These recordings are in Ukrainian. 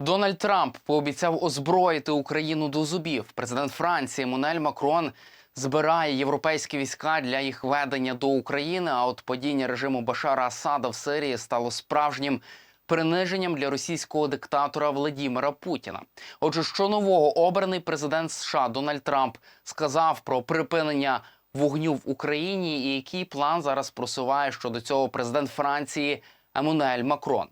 Дональд Трамп пообіцяв озброїти Україну до зубів. Президент Франції Еммануель Макрон збирає європейські війська для їх ведення до України. А от падіння режиму Башара Асада в Сирії стало справжнім приниженням для російського диктатора Владімира Путіна. Отже, що нового обраний президент США Дональд Трамп сказав про припинення вогню в Україні, і який план зараз просуває щодо цього президент Франції Еммануель Макрон.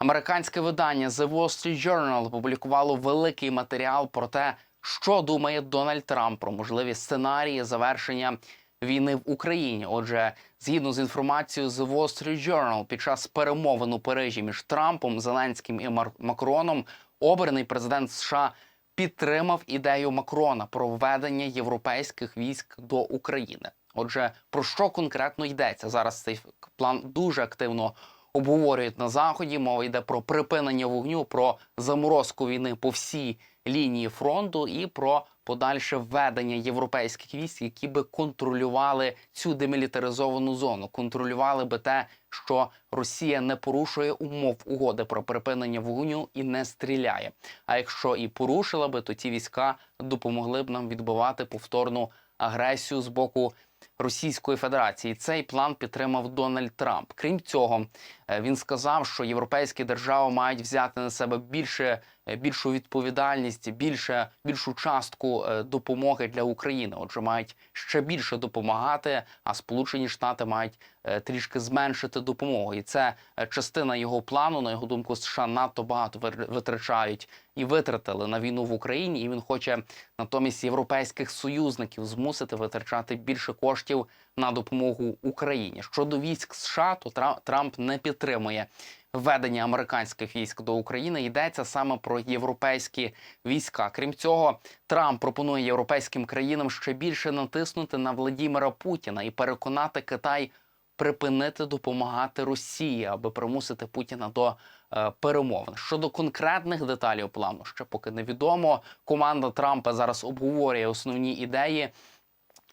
Американське видання The Wall Street Journal опублікувало великий матеріал про те, що думає Дональд Трамп про можливі сценарії завершення війни в Україні. Отже, згідно з інформацією The Wall Street Journal, під час перемовин у Парижі між Трампом, Зеленським і Макроном обраний президент США підтримав ідею Макрона про введення європейських військ до України. Отже, про що конкретно йдеться зараз? Цей план дуже активно обговорюють на заході. Мова йде про припинення вогню, про заморозку війни по всій лінії фронту і про подальше введення європейських військ, які би контролювали цю демілітаризовану зону, контролювали би те, що Росія не порушує умов угоди про припинення вогню і не стріляє. А якщо і порушила би, то ті війська допомогли б нам відбивати повторну агресію з боку Російської Федерації. Цей план підтримав Дональд Трамп. Крім цього, е, він сказав, що європейські держави мають взяти на себе більше більшу відповідальність, більше більшу частку е, допомоги для України. Отже, мають ще більше допомагати. А Сполучені Штати мають е, трішки зменшити допомогу. І це е, частина його плану. На його думку, США надто багато витрачають і витратили на війну в Україні. І він хоче натомість європейських союзників змусити витрачати більше коштів на допомогу Україні. Щодо військ США, то Трамп не підтримує введення американських військ до України. Йдеться саме про європейські війська. Крім цього, Трамп пропонує європейським країнам ще більше натиснути на Владімира Путіна і переконати Китай припинити допомагати Росії, аби примусити Путіна до е, перемовин. Щодо конкретних деталей плану, ще поки невідомо. Команда Трампа зараз обговорює основні ідеї.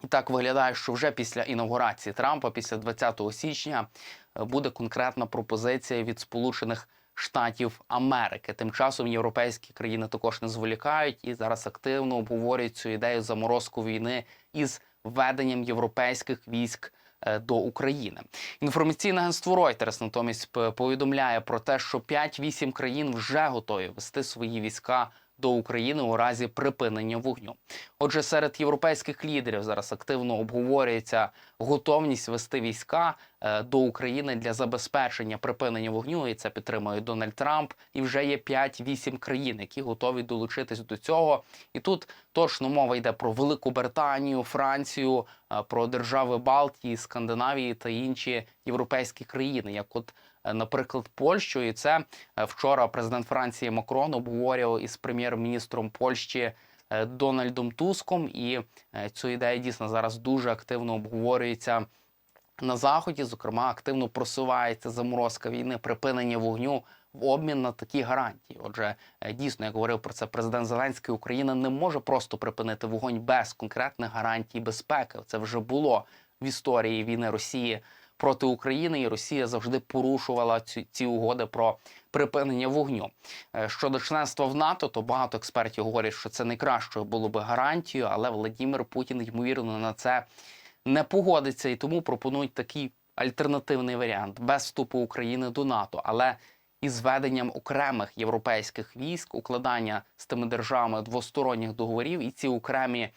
Так виглядає, що вже після інаугурації Трампа, після 20 січня, е, буде конкретна пропозиція від Сполучених Штатів Америки. Тим часом європейські країни також не зволікають і зараз активно обговорюють цю ідею заморозку війни із введенням європейських військ. е, До України інформаційне агентство Reuters натомість повідомляє про те, що 5-8 країн вже готові вести свої війська до України у разі припинення вогню. Отже, серед європейських лідерів зараз активно обговорюється готовність вести війська до України для забезпечення припинення вогню. І це підтримує Дональд Трамп. І вже є 5-8 країн, які готові долучитись до цього. І тут точно мова йде про Велику Британію, Францію, е, про держави Балтії, Скандинавії та інші європейські країни, як от е, наприклад, Польщу, і це е, вчора президент Франції Макрон обговорював із прем'єр-міністром Польщі е, Дональдом Туском. І е, цю ідею дійсно зараз дуже активно обговорюється на заході. Зокрема, активно просувається заморозка війни, припинення вогню в обмін на такі гарантії. Отже, е, дійсно, як говорив про це президент Зеленський, Україна не може просто припинити вогонь без конкретних гарантій безпеки. Це вже було в історії війни Росії проти України, і Росія завжди порушувала ці, ці угоди про припинення вогню. Е, Щодо членства в НАТО, то багато експертів говорять, що це найкращою було би гарантією, але Владимир Путін ймовірно на це не погодиться і тому пропонують такий альтернативний варіант без вступу України до НАТО, але із введенням окремих європейських військ, укладання з тими державами двосторонніх договорів, і ці окремі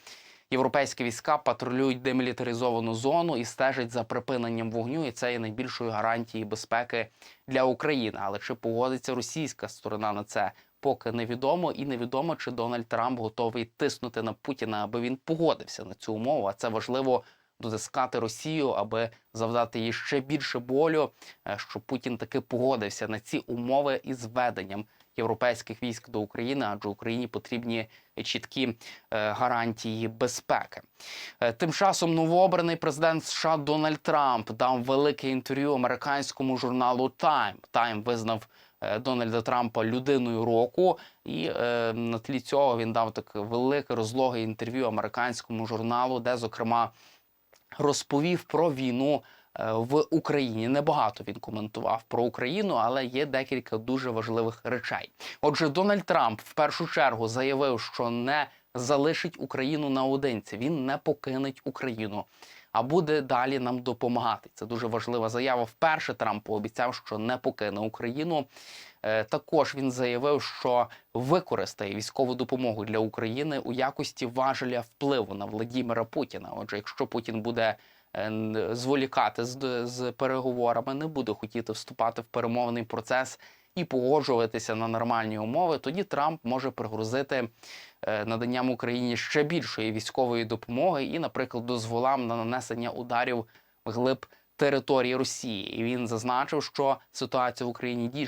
європейські війська патрулюють демілітаризовану зону і стежать за припиненням вогню. І це є найбільшою гарантією безпеки для України. Але чи погодиться російська сторона на це? Поки невідомо, і невідомо, чи Дональд Трамп готовий тиснути на Путіна, аби він погодився на цю умову. А це важливо дотискати Росію, аби завдати їй ще більше болю, е, щоб Путін таки погодився на ці умови із введенням європейських військ до України, адже Україні потрібні чіткі е, гарантії безпеки. Е, Тим часом новообраний президент США Дональд Трамп дав велике інтерв'ю американському журналу Time. Time визнав Дональда Трампа людиною року, і е, на тлі цього він дав таке велике розлоге інтерв'ю американському журналу, де зокрема розповів про війну е, в Україні. Небагато він коментував про Україну, але є декілька дуже важливих речей. Отже, Дональд Трамп в першу чергу заявив, що не залишить Україну наодинці. Він не покинеть Україну, а буде далі нам допомагати. Це дуже важлива заява. Вперше Трамп пообіцяв, що не покине Україну. Е, Також він заявив, що використає військову допомогу для України у якості важеля впливу на Владімира Путіна. Отже, якщо Путін буде е, зволікати з, з переговорами, не буде хотіти вступати в перемовний процес і погоджуватися на нормальні умови, тоді Трамп може пригрозити е, наданням Україні ще більшої військової допомоги і, наприклад, дозволам на нанесення ударів вглиб території Росії. І він зазначив, що ситуація в Україні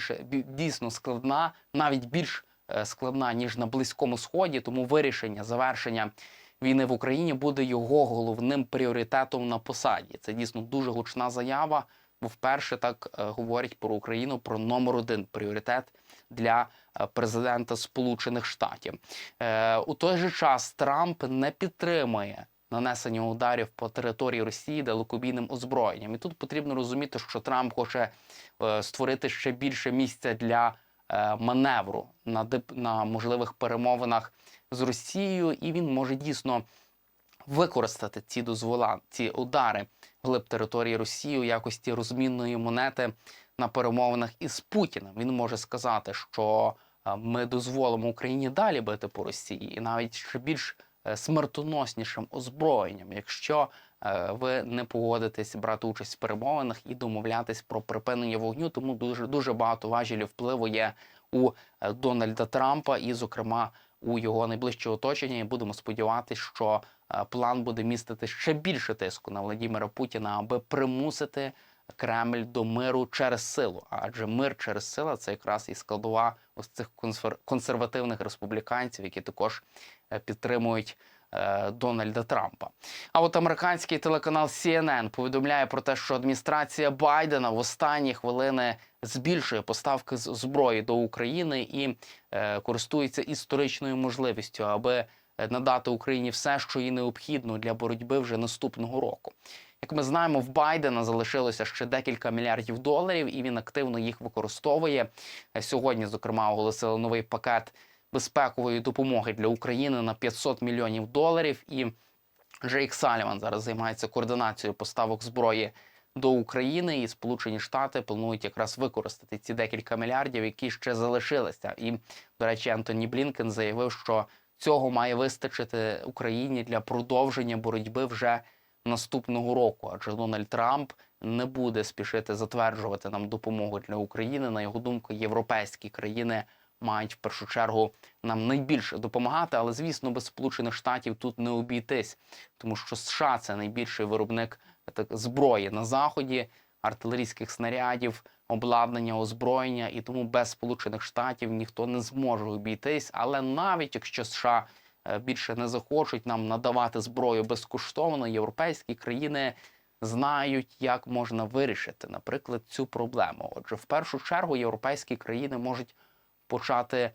дійсно складна, навіть більш е, складна ніж на близькому сході. Тому вирішення завершення війни в Україні буде його головним пріоритетом на посаді. Це дійсно дуже гучна заява. Бо вперше так е, говорять про Україну про номер один пріоритет для е, президента Сполучених Штатів. У той же час Трамп не підтримує нанесення ударів по території Росії далекобійним озброєнням. І тут потрібно розуміти, що Трамп хоче е, створити ще більше місця для е, маневру на на можливих перемовинах з Росією, і він може дійсно використати ці дозвола, ці удари глиб території Росії у якості розмінної монети на перемовинах із Путіним. Він може сказати, що е, ми дозволимо Україні далі бити по Росії, і навіть ще більш смертоноснішим озброєнням, якщо е, ви не погодитесь брати участь в перемовинах і домовлятись про припинення вогню. Тому дуже дуже багато важелів впливу є у е, Дональда Трампа, і, зокрема, у його найближчого оточення. І будемо сподіватися, що е, план буде містити ще більше тиску на Владімира Путіна, аби примусити Кремль до миру через силу. Адже мир через силу це якраз і складова ось цих консер- консервативних республіканців, які також е, підтримують е, Дональда Трампа. А от американський телеканал CNN повідомляє про те, що адміністрація Байдена в останні хвилини збільшує поставки зброї до України і е, користується історичною можливістю, аби е, надати Україні все, що їй необхідно для боротьби вже наступного року. Як ми знаємо, в Байдена залишилося ще декілька мільярдів доларів, і він активно їх використовує. Е, Сьогодні, зокрема, оголосили новий пакет безпекової допомоги для України на 500 мільйонів доларів. І Джейк Саліван зараз займається координацією поставок зброї до України, і Сполучені Штати планують якраз використати ці декілька мільярдів, які ще залишилися. І, до речі, Антоні Блінкен заявив, що цього має вистачити Україні для продовження боротьби вже наступного року. Адже Дональд Трамп не буде спішити затверджувати нам допомогу для України. На його думку, європейські країни мають в першу чергу нам найбільше допомагати. Але звісно, без Сполучених Штатів тут не обійтись, тому що США це найбільший виробник так, зброї на заході, артилерійських снарядів, обладнання, озброєння, і тому без Сполучених Штатів ніхто не зможе обійтись. Але навіть якщо США більше не захочуть нам надавати зброю безкоштовно, європейські країни знають, як можна вирішити, наприклад, цю проблему. Отже, в першу чергу європейські країни можуть почати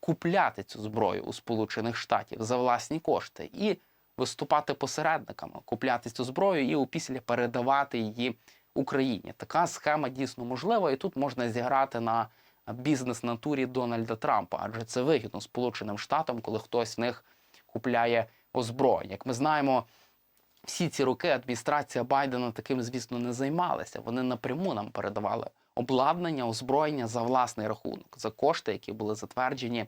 купляти цю зброю у Сполучених Штатів за власні кошти і виступати посередниками, купляти цю зброю і опісля передавати її Україні. Така схема дійсно можлива, і тут можна зіграти на бізнес-натурі Дональда Трампа, адже це вигідно Сполученим Штатам, коли хтось в них купляє озброєння. Як ми знаємо, всі ці роки адміністрація Байдена таким, звісно, не займалася. Вони напряму нам передавали обладнання, озброєння за власний рахунок, за кошти, які були затверджені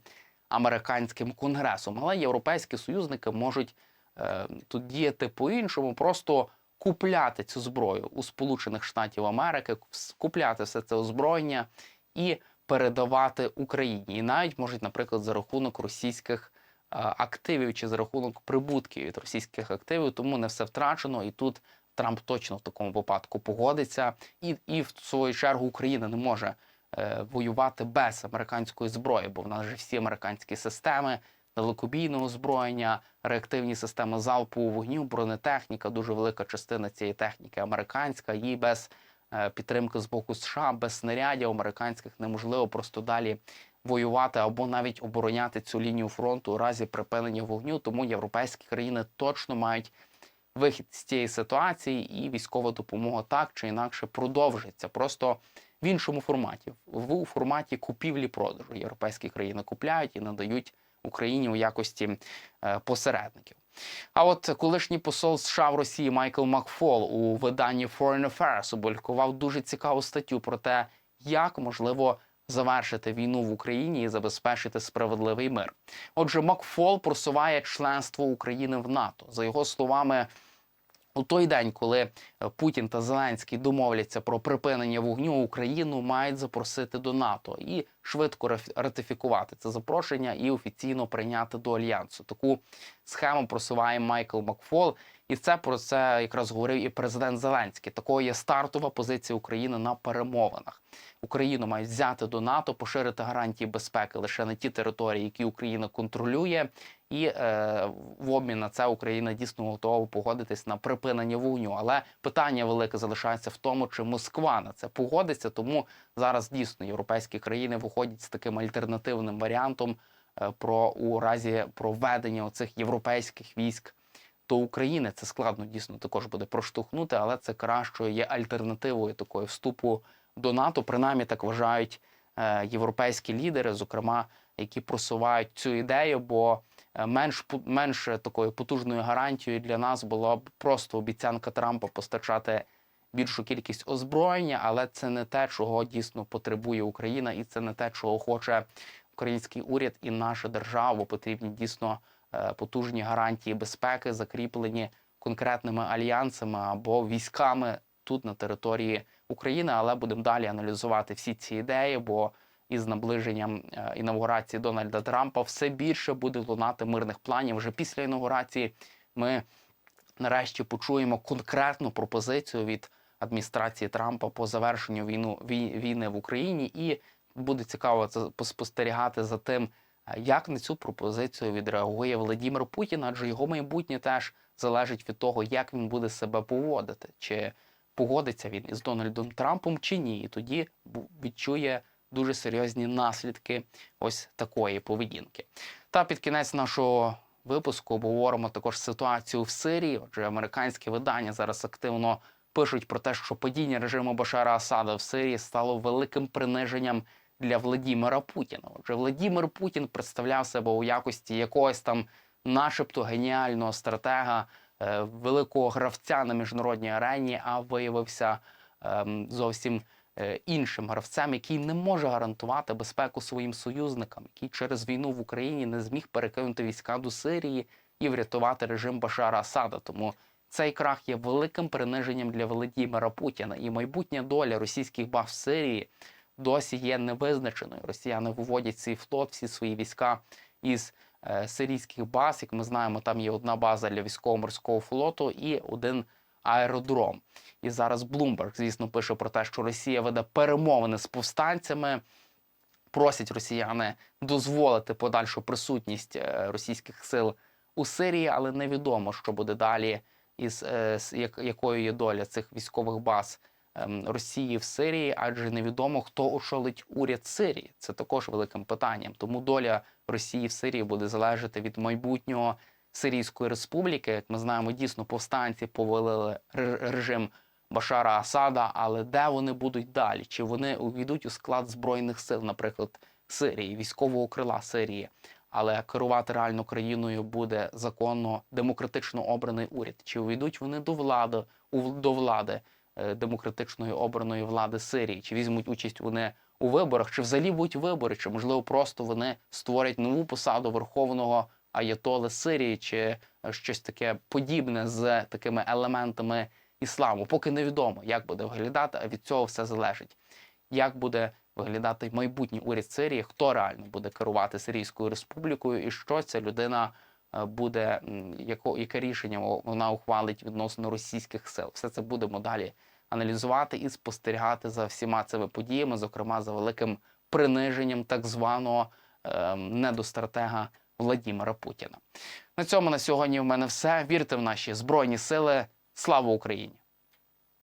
американським конгресом. Але європейські союзники можуть е, тут діяти по-іншому, просто купляти цю зброю у Сполучених Штатів Америки, купляти все це озброєння і передавати Україні. І навіть можуть, наприклад, за рахунок російських е, активів чи за рахунок прибутків від російських активів, тому не все втрачено. І тут Трамп точно в такому випадку погодиться, і, і в свою чергу Україна не може е, воювати без американської зброї, бо в нас же всі американські системи. Далекобійного озброєння, реактивні системи залпового вогню, бронетехніка, дуже велика частина цієї техніки американська. Їй без підтримки з боку США, без снарядів американських неможливо просто далі воювати або навіть обороняти цю лінію фронту у разі припинення вогню. Тому європейські країни точно мають вихід з цієї ситуації, і військова допомога так чи інакше продовжиться. Просто в іншому форматі, в форматі купівлі-продажу. Європейські країни купляють і надають Україні у якості е, посередників. А от колишній посол США в Росії Майкл Макфол у виданні Foreign Affairs опублікував дуже цікаву статтю про те, як можливо завершити війну в Україні і забезпечити справедливий мир. Отже, Макфол просуває членство України в НАТО. За його словами, у той день, коли Путін та Зеленський домовляться про припинення вогню, Україну мають запросити до НАТО і швидко ратифікувати це запрошення і офіційно прийняти до альянсу. Таку схему просуває Майкл Макфол, і це про це якраз говорив і президент Зеленський. Такою є стартова позиція України на перемовинах. Україну мають взяти до НАТО, поширити гарантії безпеки лише на ті території, які Україна контролює, і е, в обмін на це Україна дійсно готова погодитись на припинення вогню. Але питання велике залишається в тому, чи Москва на це погодиться. Тому зараз дійсно європейські країни виходять з таким альтернативним варіантом е, про у разі проведення оцих європейських військ. До України це складно дійсно також буде проштовхнути, але це кращою є альтернативою такої вступу до НАТО. Принаймні так вважають е, європейські лідери, зокрема, які просувають цю ідею. Бо е, менш менш такою потужною гарантією для нас була б просто обіцянка Трампа постачати більшу кількість озброєння, але це не те, чого дійсно потребує Україна, і це не те, чого хоче український уряд і наша держава. Потрібні дійсно е, потужні гарантії безпеки, закріплені конкретними альянсами або військами тут на території України. Але будемо далі аналізувати всі ці ідеї, бо із наближенням е, інаугурації Дональда Трампа все більше буде лунати мирних планів. Вже після інаугурації ми нарешті почуємо конкретну пропозицію від адміністрації Трампа по завершенню війну війни в Україні, і буде цікаво це поспостерігати за тим, е, як на цю пропозицію відреагує Володимир Путін, адже його майбутнє теж залежить від того, як він буде себе поводити, чи погодиться він із Дональдом Трампом чи ні. І тоді відчує дуже серйозні наслідки ось такої поведінки. Та під кінець нашого випуску обговоримо також ситуацію в Сирії. Отже, американські видання зараз активно пишуть про те, що падіння режиму Башара Асада в Сирії стало великим приниженням для Владімира Путіна. Отже, Владімир Путін представляв себе у якості якогось там, начебто, геніального стратега, е, великого гравця на міжнародній арені, а виявився ем, зовсім е, іншим гравцем, який не може гарантувати безпеку своїм союзникам, який через війну в Україні не зміг перекинути війська до Сирії і врятувати режим Башара Асада. Тому цей крах є великим приниженням для Володимира Путіна. І майбутня доля російських баз в Сирії досі є невизначеною. Росіяни виводять свій флот, всі свої війська із е, сирійських баз. Як ми знаємо, там є одна база для військово-морського флоту і один аеродром. І зараз Блумберг, звісно, пише про те, що Росія веде перемовини з повстанцями. Просять росіяни дозволити подальшу присутність е, російських сил у Сирії, але невідомо, що буде далі, із е, якою є доля цих військових баз ем, Росії в Сирії, адже невідомо, хто очолить уряд Сирії. Це також великим питанням. Тому доля Росії в Сирії буде залежати від майбутнього Сирійської республіки. Як ми знаємо, дійсно повстанці повалили режим Башара Асада, але де вони будуть далі? Чи вони увійдуть у склад збройних сил, наприклад, Сирії, військового крила Сирії? Але керувати реально країною буде законно демократично обраний уряд. Чи увійдуть вони до влади у до влади е, демократичної обраної влади Сирії? Чи візьмуть участь вони у виборах? Чи взагалі будуть вибори? Чи можливо просто вони створять нову посаду верховного аятоли Сирії, чи е, щось таке подібне з такими елементами ісламу? Поки невідомо, як буде виглядати, а від цього все залежить. Як буде виглядати майбутній уряд Сирії, хто реально буде керувати Сирійською республікою, і що ця людина е, буде, яко, яке рішення вона ухвалить відносно російських сил. Все це будемо далі аналізувати і спостерігати за всіма цими подіями, зокрема за великим приниженням так званого е, недостратега Владімира Путіна. На цьому на сьогодні в мене все. Вірте в наші збройні сили. Слава Україні!